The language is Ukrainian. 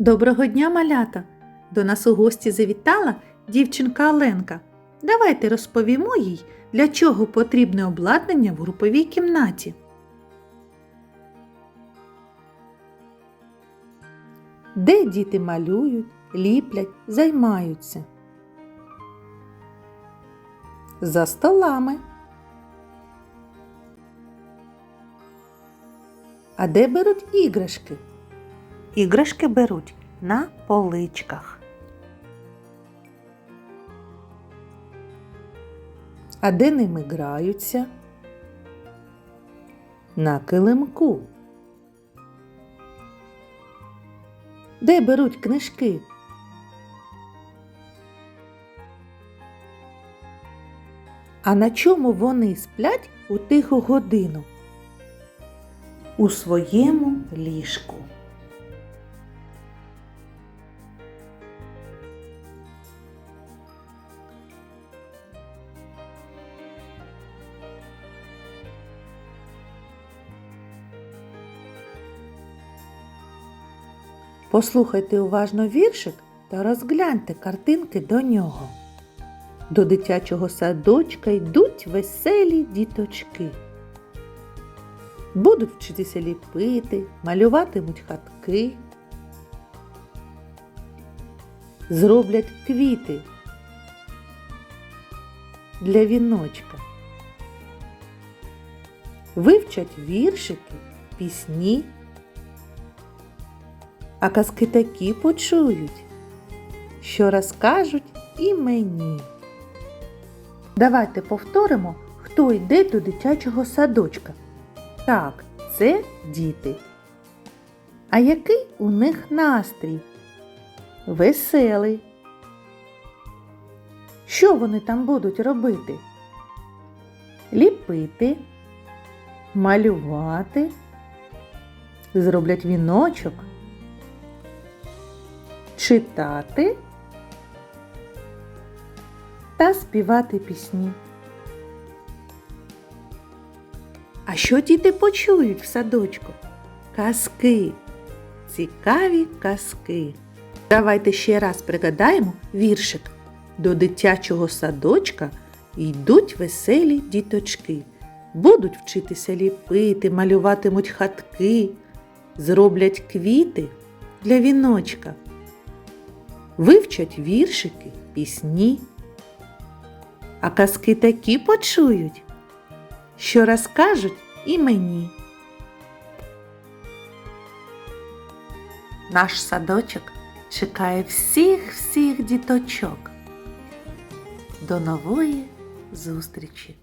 Доброго дня, малята! До нас у гості завітала дівчинка Оленка. Давайте розповімо їй, для чого потрібне обладнання в груповій кімнаті. Де діти малюють, ліплять, займаються? За столами. А де беруть іграшки? Іграшки беруть на поличках. А де ними граються? На килимку. Де беруть книжки? А на чому вони сплять у тиху годину? У своєму ліжку. Послухайте уважно віршик та розгляньте картинки до нього. До дитячого садочка йдуть веселі діточки. Будуть вчитися ліпити, малюватимуть хатки, зроблять квіти для віночка, вивчать віршики, пісні а казки такі почують, що розкажуть і мені. Давайте повторимо, хто йде до дитячого садочка. Так, це діти. А який у них настрій? Веселий. Що вони там будуть робити? Ліпити, малювати, зроблять віночок читати та співати пісні. А що діти почують в садочку? Казки, цікаві казки. Давайте ще раз пригадаємо віршик. До дитячого садочка йдуть веселі діточки. Будуть вчитися ліпити, малюватимуть хатки, зроблять квіти для віночка вивчать віршики, пісні. А казки такі почують, що розкажуть і мені. Наш садочок чекає всіх всіх діточок. До нової зустрічі!